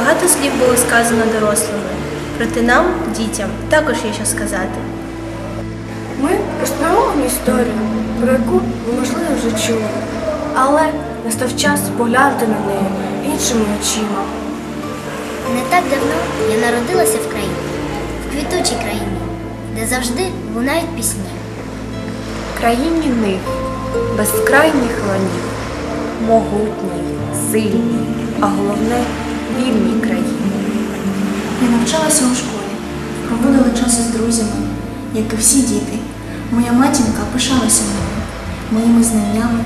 Багато слів було сказано дорослими, проте нам, дітям, також є що сказати. Ми розповімо історію, про яку ви, можливо, вже чули. Але настав час поглянути на неї іншими очима. Не так давно я народилася в країні, в квітучій країні, де завжди лунають пісні. Країні нив, безкрайніх ланів, могутній, сильній, а головне вільній країні. Я навчалася у школі, проводила час із друзями, як і всі діти. Моя матінка пишалася мною, моїми знаннями,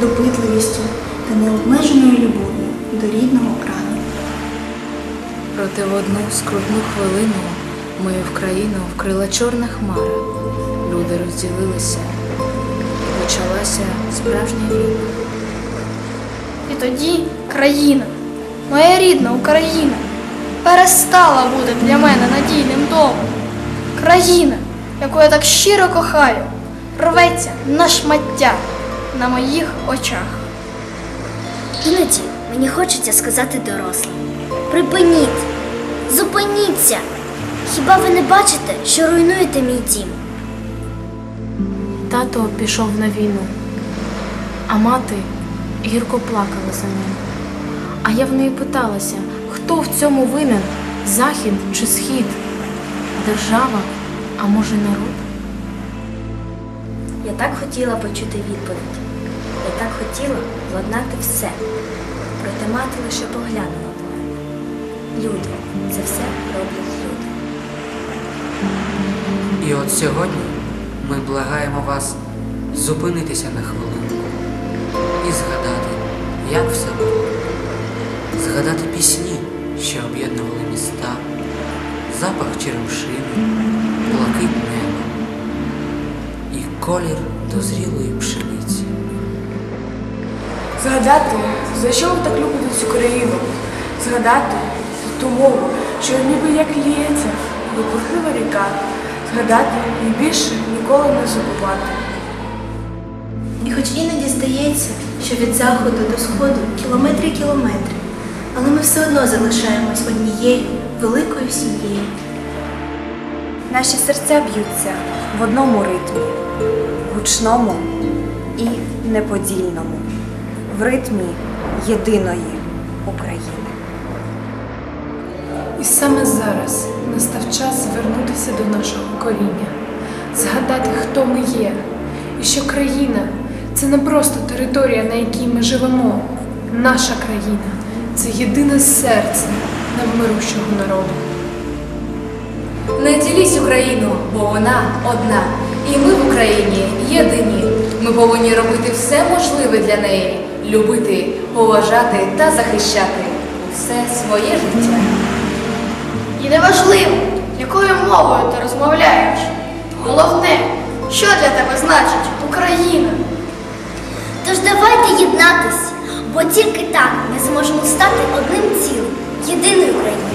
допитливістю та необмеженою любов'ю до рідного краю. Проте в одну скрутну хвилину мою в країну вкрила чорна хмара. Люди розділилися. Почалася справжня війна. І тоді країна, моя рідна Україна, перестала бути для мене надійним домом. Країна, яку я так щиро кохаю, рветься на шмаття на моїх очах. Іноді мені хочеться сказати дорослим. Припиніть! Зупиніться! Хіба ви не бачите, що руйнуєте мій дім? Тато пішов на війну, а мати гірко плакала за ним. А я в неї питалася, хто в цьому винен захід чи схід? Держава, а може народ? Я так хотіла почути відповідь. Я так хотіла владнати все. Проте мати лише поглянула на мене. Люди, це все роблять люди. І от сьогодні ми благаємо вас зупинитися на хвилинку і згадати, як все було. Згадати пісні, що об'єднували міста, запах черемшини, блакить неба і колір дозрілої пшениці. Згадати, за що ви так любите цю країну. Згадати ту мову, що ніби як ліється, випухлива ріка. Згадати і більше ніколи не забувати. І хоч іноді здається, що від заходу до сходу кілометри кілометри, але ми все одно залишаємось однією великою сім'єю. Наші серця б'ються в одному ритмі, гучному і неподільному, в ритмі єдиної України. І саме зараз настав час звернутися до нашого коріння, згадати, хто ми є, і що країна це не просто територія, на якій ми живемо. Наша країна це єдине серце навмирущого народу. Не діліть Україну, бо вона одна. І ми в Україні єдині. Ми повинні робити все можливе для неї, любити, поважати та захищати усе своє життя. І неважливо, якою мовою ти розмовляєш. Головне, що для тебе значить Україна. Бо тільки так ми зможемо стати одним цілим, єдиною країною.